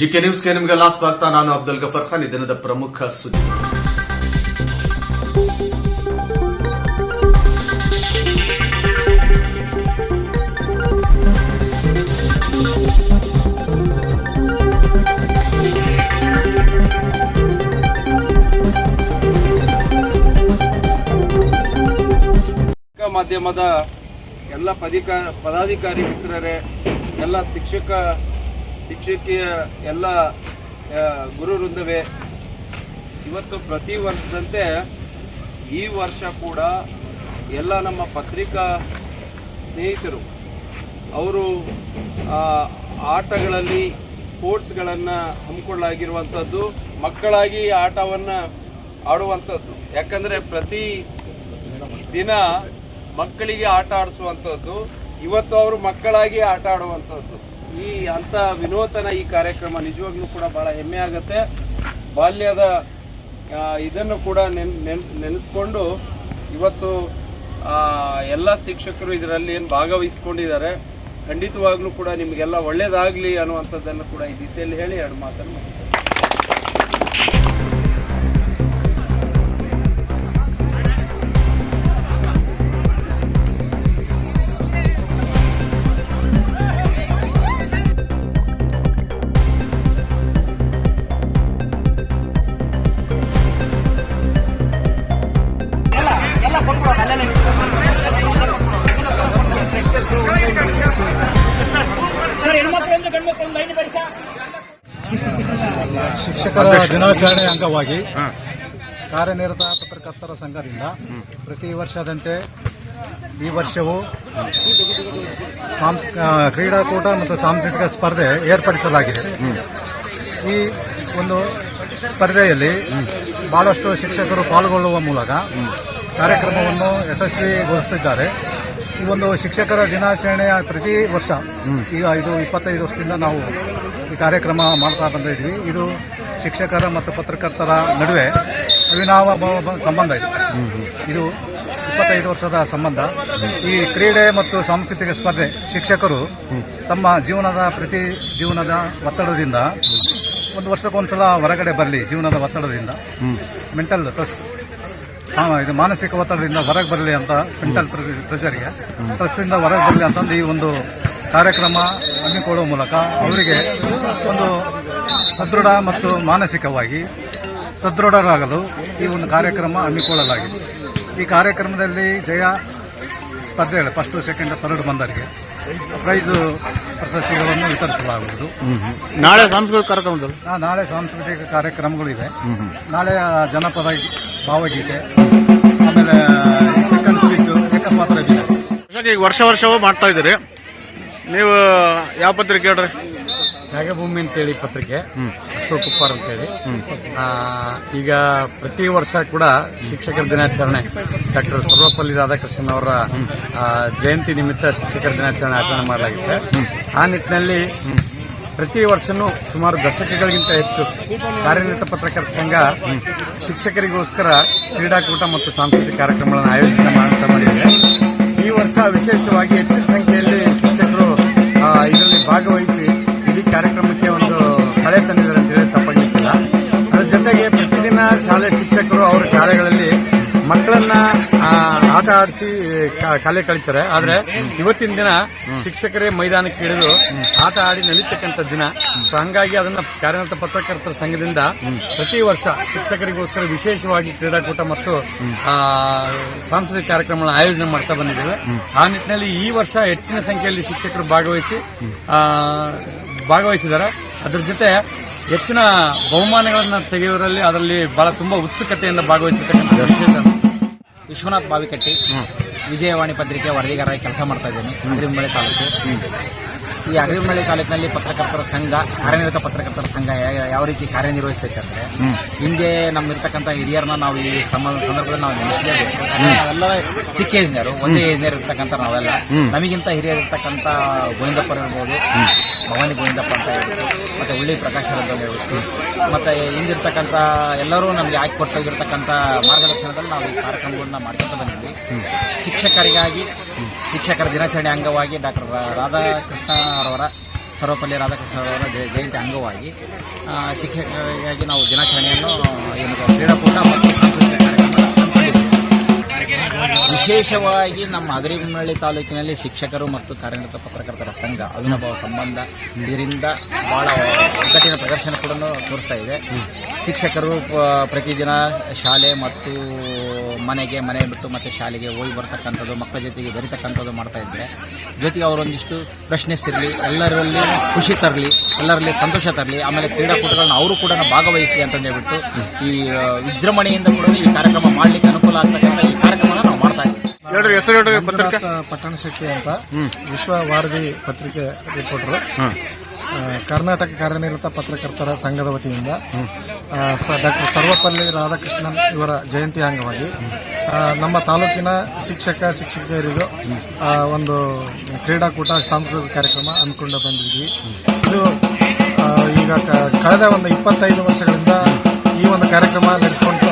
GK ನ್ಯೂಸ್ಗೆ ನಿಮಗೆಲ್ಲ ಸ್ವಾಗತ ನಾನು ಅಬ್ದುಲ್ ಗಫರ್ ಖಾನ್. ಈ ದಿನದ ಪ್ರಮುಖ ಸುದ್ದಿ. ಮಾಧ್ಯಮದ ಎಲ್ಲ ಪದಿಕ ಪದಾಧಿಕಾರಿ ಮಿತ್ರರೇ, ಎಲ್ಲ ಶಿಕ್ಷಕ ಶಿಕ್ಷಕಿಯ ಎಲ್ಲ ಗುರು ವೃಂದವೇ ಇವತ್ತು ಪ್ರತಿ ವರ್ಷದಂತೆ ಈ ವರ್ಷ ಕೂಡ ಎಲ್ಲ ನಮ್ಮ ಪತ್ರಿಕಾ ಸ್ನೇಹಿತರು, ಅವರು ಆಟಗಳಲ್ಲಿ ಸ್ಪೋರ್ಟ್ಸ್ಗಳನ್ನು ಹಮ್ಮಿಕೊಳ್ಳಾಗಿರುವಂಥದ್ದು ಮಕ್ಕಳಾಗಿ ಆಟವನ್ನು ಆಡುವಂಥದ್ದು. ಯಾಕಂದರೆ ಪ್ರತಿ ದಿನ ಮಕ್ಕಳಿಗೆ ಆಟ ಆಡಿಸುವಂಥದ್ದು, ಇವತ್ತು ಅವರು ಮಕ್ಕಳಾಗಿ ಆಟ ಆಡುವಂಥದ್ದು. ಈ ಅಂಥ ವಿನೂತನ ಈ ಕಾರ್ಯಕ್ರಮ ನಿಜವಾಗ್ಲೂ ಕೂಡ ಭಾಳ ಹೆಮ್ಮೆ ಆಗುತ್ತೆ. ಬಾಲ್ಯದ ಇದನ್ನು ಕೂಡ ನೆನ್ ನೆನ್, ನೆನೆಸ್ಕೊಂಡು ಇವತ್ತು ಎಲ್ಲ ಶಿಕ್ಷಕರು ಇದರಲ್ಲಿ ಏನು ಭಾಗವಹಿಸ್ಕೊಂಡಿದ್ದಾರೆ. ಖಂಡಿತವಾಗ್ಲೂ ಕೂಡ ನಿಮಗೆಲ್ಲ ಒಳ್ಳೇದಾಗಲಿ ಅನ್ನುವಂಥದ್ದನ್ನು ಕೂಡ ಈ ದಿಸೆಯಲ್ಲಿ ಹೇಳಿ ಎರಡು ಮಾತನ್ನು ಶಿಕ್ಷಕರ ದಿನಾಚರಣೆ ಅಂಗವಾಗಿ ಕಾರ್ಯನಿರತ ಪತ್ರಕರ್ತರ ಸಂಘದಿಂದ ಪ್ರತಿ ವರ್ಷದಂತೆ ಈ ವರ್ಷವೂ ಸಾಂಸ್ ಕ್ರೀಡಾಕೂಟ ಮತ್ತು ಸಾಂಸ್ಕೃತಿಕ ಸ್ಪರ್ಧೆ ಏರ್ಪಡಿಸಲಾಗಿದೆ. ಈ ಒಂದು ಸ್ಪರ್ಧೆಯಲ್ಲಿ ಬಹಳಷ್ಟು ಶಿಕ್ಷಕರು ಪಾಲ್ಗೊಳ್ಳುವ ಮೂಲಕ ಕಾರ್ಯಕ್ರಮವನ್ನು ಯಶಸ್ವಿಗೊಳಿಸುತ್ತಿದ್ದಾರೆ. ಈ ಒಂದು ಶಿಕ್ಷಕರ ದಿನಾಚರಣೆಯ ಪ್ರತಿ ವರ್ಷ. ಈಗ ಇದು ಇಪ್ಪತ್ತೈದು ವರ್ಷದಿಂದ ನಾವು ಈ ಕಾರ್ಯಕ್ರಮ ಮಾಡ್ತಾ ಬಂದಿದ್ವಿ ಇದು ಶಿಕ್ಷಕರ ಮತ್ತು ಪತ್ರಕರ್ತರ ನಡುವೆ ಅವಿನಾವ ಸಂಬಂಧ ಇದೆ. ಇದು ಇಪ್ಪತ್ತೈದು ವರ್ಷದ ಸಂಬಂಧ. ಈ ಕ್ರೀಡೆ ಮತ್ತು ಸಾಂಸ್ಕೃತಿಕ ಸ್ಪರ್ಧೆ ಶಿಕ್ಷಕರು ತಮ್ಮ ಜೀವನದ ಪ್ರತಿ ಜೀವನದ ಒತ್ತಡದಿಂದ ಒಂದು ವರ್ಷಕ್ಕೊಂದ್ಸಲ ಹೊರಗಡೆ ಬರಲಿ ಜೀವನದ ಒತ್ತಡದಿಂದ. ಮೆಂಟಲ್ ಪ್ಲಸ್ ಇದು ಮಾನಸಿಕ ಒತ್ತಡದಿಂದ ಹೊರಗೆ ಬರಲಿ ಅಂತ ಮೆಂಟಲ್ ಪ್ರೆಷರ್ಗೆ ಪ್ರೆಸ್ಸಿಂದ ಹೊರಗೆ ಬರಲಿ ಅಂತಂದು ಈ ಒಂದು ಕಾರ್ಯಕ್ರಮ ಹಮ್ಮಿಕೊಳ್ಳುವ ಮೂಲಕ ಅವರಿಗೆ ಒಂದು ಸದೃಢ ಮತ್ತು ಮಾನಸಿಕವಾಗಿ ಸದೃಢರಾಗಲು ಈ ಒಂದು ಕಾರ್ಯಕ್ರಮ ಹಮ್ಮಿಕೊಳ್ಳಲಾಗಿದೆ. ಈ ಕಾರ್ಯಕ್ರಮದಲ್ಲಿ ಜಯ ಸ್ಪರ್ಧೆಗಳು ಫಸ್ಟ್ ಸೆಕೆಂಡ್ ಥರ್ಡ್ ಬಂದವರಿಗೆ ಪ್ರೈಸು ಪ್ರಶಸ್ತಿಗಳನ್ನು ವಿತರಿಸಲಾಗುವುದು. ನಾಳೆ ಸಾಂಸ್ಕೃತಿಕ ಕಾರ್ಯಕ್ರಮದಲ್ಲಿ? ನಾಳೆ ಸಾಂಸ್ಕೃತಿಕ ಕಾರ್ಯಕ್ರಮಗಳಿವೆ ನಾಳೆ ಜನಪದ ಭಾವಗೀತೆ ಆಮೇಲೆ ಚಿಕನ್ ಸ್ಪೀಚು ಏಕಪಾತ್ರ ಇದೆ ಈಗ ವರ್ಷ ವರ್ಷವೂ ಮಾಡ್ತಾ ಇದ್ದೀರಿ. ನೀವು ಯಾವ ಪತ್ರಿಕೆ ಹೇಳ್ರಿ? ತ್ಯಾಗಭೂಮಿ ಅಂತೇಳಿ ಪತ್ರಿಕೆ ಅಶೋಕ್ ಕುಪ್ಪಾರ್ ಅಂತೇಳಿ. ಆ, ಈಗ ಪ್ರತಿ ವರ್ಷ ಕೂಡ ಶಿಕ್ಷಕರ ದಿನಾಚರಣೆ ಡಾಕ್ಟರ್ ಸರ್ವಪಲ್ಲಿ ರಾಧಾಕೃಷ್ಣನ್ ಅವರ ಆ, ಜಯಂತಿ ನಿಮಿತ್ತ ಶಿಕ್ಷಕರ ದಿನಾಚರಣೆ ಆಚರಣೆ ಮಾಡಲಾಗಿದೆ ಆ ನಿಟ್ಟಿನಲ್ಲಿ ಪ್ರತಿ ವರ್ಷನೂ ಸುಮಾರು ದಶಕಗಳಿಗಿಂತ ಹೆಚ್ಚು ಕಾರ್ಯನಿರತ ಪತ್ರಕರ್ತ ಸಂಘ, ಶಿಕ್ಷಕರಿಗೋಸ್ಕರ ಕ್ರೀಡಾಕೂಟ ಮತ್ತು ಸಾಂಸ್ಕೃತಿಕ ಕಾರ್ಯಕ್ರಮಗಳನ್ನು ಆಯೋಜನೆ ಮಾಡ್ತಾ ಬಂದಿದೆ. ಈ ವರ್ಷ ವಿಶೇಷವಾಗಿ ಹೆಚ್ಚಿನ ಸಂಖ್ಯೆಯಲ್ಲಿ ಶಿಕ್ಷಕರು ಇದರಲ್ಲಿ ಭಾಗವಹಿಸಿ ಇಡೀ ಕಾರ್ಯಕ್ರಮಕ್ಕೆ ಒಂದು ಕಳೆ ತಂದಿದ್ದಾರೆ ಅಂತ ಹೇಳಿ ಅದರ ಜೊತೆಗೆ ಪ್ರತಿದಿನ ಶಾಲೆ ಶಿಕ್ಷಕರು ಅವರ ಶಾಲೆಗಳಲ್ಲಿ ಮಕ್ಕಳನ್ನ ಆಟ ಆಡಿಸಿ ಕಲೆ ಕಳೀತಾರೆ. ಆದ್ರೆ ಇವತ್ತಿನ ದಿನ ಶಿಕ್ಷಕರೇ ಮೈದಾನಕ್ಕೆ ಇಳಿದು ಆಟ ಆಡಿ ನಡೀತಕ್ಕಂಥ ದಿನ. ಸೊ ಹಂಗಾಗಿ ಅದನ್ನ ಕಾರ್ಯನಿರತ ಪತ್ರಕರ್ತರ ಸಂಘದಿಂದ ಪ್ರತಿ ವರ್ಷ ಶಿಕ್ಷಕರಿಗೋಸ್ಕರ ವಿಶೇಷವಾಗಿ ಕ್ರೀಡಾಕೂಟ ಮತ್ತು ಸಾಂಸ್ಕೃತಿಕ ಕಾರ್ಯಕ್ರಮಗಳನ್ನು ಆಯೋಜನೆ ಮಾಡ್ತಾ ಬಂದಿದ್ದೇವೆ. ಆ ನಿಟ್ಟಿನಲ್ಲಿ ಈ ವರ್ಷ ಹೆಚ್ಚಿನ ಸಂಖ್ಯೆಯಲ್ಲಿ ಶಿಕ್ಷಕರು ಭಾಗವಹಿಸಿ ಭಾಗವಹಿಸಿದ್ದಾರೆ. ಅದ್ರ ಜೊತೆ ಹೆಚ್ಚಿನ ಬಹುಮಾನಗಳನ್ನು ತೆಗೆಯುವರಲ್ಲಿ ಅದರಲ್ಲಿ ಬಹಳ ತುಂಬಾ ಉತ್ಸುಕತೆಯಿಂದ ಭಾಗವಹಿಸಿರ್ತಕ್ಕಂಥ ವಿಶೇಷ ವಿಶ್ವನಾಥ್ ಬಾವಿಕಟ್ಟಿ ವಿಜಯವಾಣಿ ಪತ್ರಿಕೆ ವರದಿಗಾರರಾಗಿ ಕೆಲಸ ಮಾಡ್ತಾ ಇದ್ದೀನಿ ಅಗ್ರಿಮಳೆ ತಾಲೂಕು. ಈ ಅಗ್ರಿಮಳೆ ತಾಲೂಕಿನಲ್ಲಿ ಪತ್ರಕರ್ತರ ಸಂಘ ಕಾರ್ಯನಿರತ ಪತ್ರಕರ್ತರ ಸಂಘ ಯಾವ ರೀತಿ ಕಾರ್ಯನಿರ್ವಹಿಸ್ತೈತೆ ಅಂದ್ರೆ ಹಿಂದೆ ನಮ್ಮಿರ್ತಕ್ಕಂಥ ಹಿರಿಯರನ್ನ ನಾವು ಈ ಸಂದರ್ಭದಲ್ಲಿ ನಾವು ನೆನೆಸಲೇಬೇಕು ನಾವೆಲ್ಲ ಚಿಕ್ಕ ಏಜ್ನರು ಒಂದೇ ಏಜ್ನಿಯರ್ ಇರ್ತಕ್ಕಂಥ ನಾವೆಲ್ಲ. ನಮಗಿಂತ ಹಿರಿಯರಿರ್ತಕ್ಕಂಥ ಗೋವಿಂದಪ್ಪರ್ ಇರ್ಬೋದು ಭವಾನಿ ಗೋವಿಂದಪ್ಪ ಅಂತ ಹೇಳ್ಬೋದು ಮತ್ತೆ ಉಳ್ಳಿ ಪ್ರಕಾಶ್ ಅಂತ ಹೇಳ್ಬೋದು ಮತ್ತೆ ಹಿಂದಿರ್ತಕ್ಕಂಥ ಎಲ್ಲರೂ ನಮಗೆ ಆಯ್ಕೆ ಕೊಟ್ಟೋಗಿರ್ತಕ್ಕಂಥ ಮಾರ್ಗದರ್ಶನದಲ್ಲಿ ನಾವು ಈ ಕಾರ್ಯಕ್ರಮಗಳನ್ನ ಮಾಡ್ಕೊಂತ ಬಂದಿದ್ವಿ ಶಿಕ್ಷಕರಿಗಾಗಿ, ಶಿಕ್ಷಕರ ದಿನಾಚರಣೆ ಅಂಗವಾಗಿ ಡಾಕ್ಟರ್ ರಾಧಾಕೃಷ್ಣ ಅವರವರ ಸರ್ವಪಲ್ಲಿ ರಾಧಾಕೃಷ್ಣ ಅವರ ಜಯ- ಜಯಂತಿ ಅಂಗವಾಗಿ ಶಿಕ್ಷಕರಿಗಾಗಿ ನಾವು ದಿನಾಚರಣೆಯನ್ನು ಏನು, ಕ್ರೀಡಾಕೂಟ ಮತ್ತು. ವಿಶೇಷವಾಗಿ ನಮ್ಮ ಅಗರಿಗುಮ್ಮಳ್ಳಿ ತಾಲೂಕಿನಲ್ಲಿ ಶಿಕ್ಷಕರು ಮತ್ತು ಕಾರ್ಯನಿರತ ಪತ್ರಕರ್ತರ ಸಂಘ ಅವಿನಭಾವ ಸಂಬಂಧ ಇದರಿಂದ ಬಹಳ ಒಗ್ಗಟ್ಟಿನ ಪ್ರದರ್ಶನ ಕೂಡ ತೋರಿಸ್ತಾ ಇದೆ. ಶಿಕ್ಷಕರು ಪ್ರತಿದಿನ ಶಾಲೆ ಮತ್ತು ಮನೆಗೆ, ಮನೆ ಬಿಟ್ಟು ಮತ್ತೆ ಶಾಲೆಗೆ ಹೋಗಿ ಬರ್ತಕ್ಕಂಥದ್ದು, ಮಕ್ಕಳ ಜೊತೆಗೆ ಬೆರಿತಕ್ಕಂಥದ್ದು ಮಾಡ್ತಾ ಇದ್ದಾರೆ. ಜೊತೆಗೆ ಅವರೊಂದಿಷ್ಟು ಪ್ರಶ್ನೆ ಇರಲಿ ಎಲ್ಲರಲ್ಲಿ ಖುಷಿ ತರಲಿ, ಎಲ್ಲರಲ್ಲಿ ಸಂತೋಷ ತರಲಿ, ಆಮೇಲೆ ಕ್ರೀಡಾಕೂಟಗಳನ್ನ ಅವರು ಕೂಡ ಭಾಗವಹಿಸಲಿ ಅಂತಂದೇಳ್ಬಿಟ್ಟು ಈ ವಿಜೃಂಭಣೆಯಿಂದ ಕೂಡ ಈ ಕಾರ್ಯಕ್ರಮ ಮಾಡಲಿಕ್ಕೆ ಅನುಕೂಲ ಆಗ್ತಕ್ಕಂಥ ಹೇಳ್ರಿ ಹೆಸರು ಹೇಳ್ರಿ ಪತ್ರಿಕೆ. ಪಟ್ಟಣ ಶೆಟ್ಟಿ ಅಂತ. ವಿಶ್ವ ವಾರದಿ ಪತ್ರಿಕೆ ರಿಪೋರ್ಟರ್ ಕರ್ನಾಟಕ ಕಾರ್ಯನಿರತ ಪತ್ರಕರ್ತರ ಸಂಘದ ವತಿಯಿಂದ ಡಾಕ್ಟರ್ ಸರ್ವಪಲ್ಲಿ ರಾಧಾಕೃಷ್ಣನ್ ಇವರ ಜಯಂತಿ ಅಂಗವಾಗಿ ನಮ್ಮ ತಾಲೂಕಿನ ಶಿಕ್ಷಕ ಶಿಕ್ಷಕಿಯರಿಗೂ ಒಂದು ಕ್ರೀಡಾಕೂಟ ಸಾಂಸ್ಕೃತಿಕ ಕಾರ್ಯಕ್ರಮ ಹಮ್ಮಿಕೊಂಡು ಬಂದಿದ್ವಿ. ಇದು ಈಗ ಕಳೆದ ಒಂದು ಇಪ್ಪತ್ತೈದು ವರ್ಷಗಳಿಂದ ಈ ಒಂದು ಕಾರ್ಯಕ್ರಮ ನಡೆಸ್ಕೊಂಡು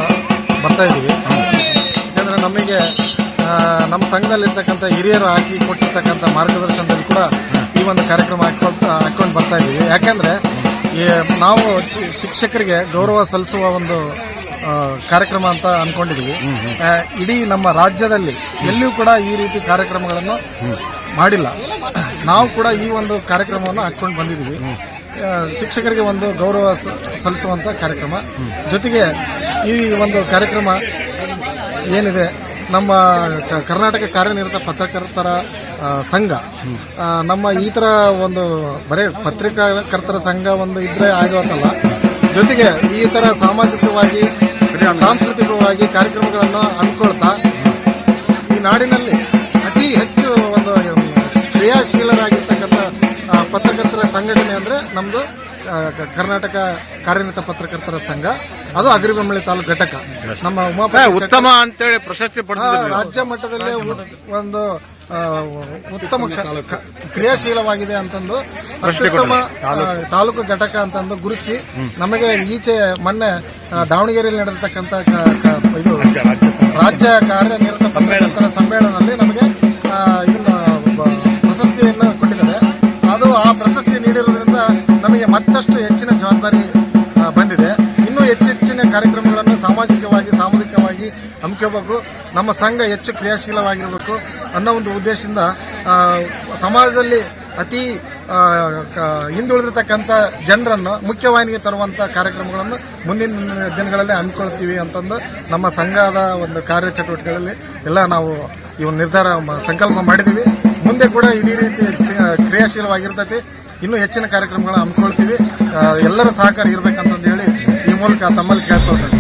ಬರ್ತಾ ಇದ್ದೀವಿ ಯಾಕಂದ್ರೆ ನಮಗೆ ನಮ್ಮ ಸಂಘದಲ್ಲಿರ್ತಕ್ಕಂಥ ಹಿರಿಯರು ಹಾಕಿ ಕೊಟ್ಟಿರ್ತಕ್ಕಂಥ ಮಾರ್ಗದರ್ಶನದಲ್ಲಿ ಕೂಡ ಈ ಒಂದು ಕಾರ್ಯಕ್ರಮ ಹಾಕೊಂಡು ಹಾಕೊಂಡು ಬರ್ತಾ ಇದ್ದೀವಿ. ಯಾಕಂದ್ರೆ ನಾವು ಶಿಕ್ಷಕರಿಗೆ ಗೌರವ ಸಲ್ಲಿಸುವ ಒಂದು ಕಾರ್ಯಕ್ರಮ ಅಂತ ಅನ್ಕೊಂಡಿದೀವಿ. ಇಡೀ ನಮ್ಮ ರಾಜ್ಯದಲ್ಲಿ ಎಲ್ಲಿಯೂ ಕೂಡ ಈ ರೀತಿ ಕಾರ್ಯಕ್ರಮಗಳನ್ನು ಮಾಡಿಲ್ಲ. ನಾವು ಕೂಡ ಈ ಒಂದು ಕಾರ್ಯಕ್ರಮವನ್ನು ಹಾಕೊಂಡು ಬಂದಿದ್ದೀವಿ ಶಿಕ್ಷಕರಿಗೆ ಒಂದು ಗೌರವ ಸಲ್ಲಿಸುವಂಥ ಕಾರ್ಯಕ್ರಮ. ಜೊತೆಗೆ ಈ ಒಂದು ಕಾರ್ಯಕ್ರಮ ಏನಿದೆ? ನಮ್ಮ ಕರ್ನಾಟಕ ಕಾರ್ಯನಿರತ ಪತ್ರಕರ್ತರ ಸಂಘ ನಮ್ಮ ಈ ತರ ಒಂದು ಬರೇ ಪತ್ರಿಕಾಕರ್ತರ ಸಂಘ ಒಂದು ಇದ್ರೆ ಆಗೋತಲ್ಲ. ಜೊತೆಗೆ ಈ ತರ ಸಾಮಾಜಿಕವಾಗಿ, ಸಾಂಸ್ಕೃತಿಕವಾಗಿ ಕಾರ್ಯಕ್ರಮಗಳನ್ನು ಹಮ್ಮಿಕೊಳ್ತಾ, ಈ ನಾಡಿನಲ್ಲಿ ಅತಿ ಹೆಚ್ಚು ಒಂದು ಕ್ರಿಯಾಶೀಲರಾಗಿರ್ತಕ್ಕಂಥ ಪತ್ರಕರ್ತರ ಸಂಘಟನೆ ಅಂದ್ರೆ ನಮ್ದು ಕರ್ನಾಟಕ ಕಾರ್ಯನಿರತ ಪತ್ರಕರ್ತರ ಸಂಘ. ಅದು ಅಗ್ರಿಬೆಂಬಳಿ ತಾಲೂಕು ಘಟಕ. ನಮ್ಮ ಉಮಾಪತಿ ಉತ್ತಮ ಅಂತೇಳಿ ಪ್ರಶಸ್ತಿ ಆ, ರಾಜ್ಯ ಮಟ್ಟದಲ್ಲೇ ಒಂದು ಉತ್ತಮ ಕ್ರಿಯಾಶೀಲವಾಗಿದೆ ಅಂತಂದು ಅತ್ಯುತ್ತಮ ತಾಲೂಕು. ಘಟಕ ಅಂತಂದು ಗುರುಸಿ ನಮಗೆ ಈಚೆ ಮೊನ್ನೆ ದಾವಣಗೆರೆಯಲ್ಲಿ ಕ- ಇದು ರಾಜ್ಯ ಕಾರ್ಯನಿರತ ಪತ್ರಕರ್ತರ ಸಮ್ಮೇಳನದಲ್ಲಿ ಹಮ್ಮಿಕೋಬೇಕು ನಮ್ಮ ಸಂಘ ಹೆಚ್ಚು ಕ್ರಿಯಾಶೀಲವಾಗಿರಬೇಕು ಅನ್ನೋ ಒಂದು ಉದ್ದೇಶದಿಂದ ಸಮಾಜದಲ್ಲಿ ಅತಿ ಹಿಂದುಳಿದಿರ್ತಕ್ಕಂಥ ಜನರನ್ನು ಮುಖ್ಯವಾಹಿನಿಗೆ ತರುವಂಥ ಕಾರ್ಯಕ್ರಮಗಳನ್ನು ಮುಂದಿನ ದಿನಗಳಲ್ಲಿ ಹಮ್ಮಿಕೊಳ್ತೀವಿ ಅಂತಂದು ನಮ್ಮ ಸಂಘದ ಒಂದು ಕಾರ್ಯಚಟುವಟಿಕೆಗಳಲ್ಲಿ ಎಲ್ಲ ನಾವು ಈ ಒಂದು ನಿರ್ಧಾರ ಸಂಕಲ್ಪ ಮಾಡಿದ್ದೀವಿ. ಮುಂದೆ ಕೂಡ ಇದೇ ರೀತಿ ಕ್ರಿಯಾಶೀಲವಾಗಿರ್ತೈತಿ. ಇನ್ನೂ ಹೆಚ್ಚಿನ ಕಾರ್ಯಕ್ರಮಗಳನ್ನ ಹಮ್ಮಿಕೊಳ್ತೀವಿ ಎಲ್ಲರ ಸಹಕಾರ ಇರಬೇಕಂತಂದು ಹೇಳಿ ಈ ಮೂಲಕ ತಮ್ಮಲ್ಲಿ ಕೇಳ್ಕೊಳ್ತೇನೆ.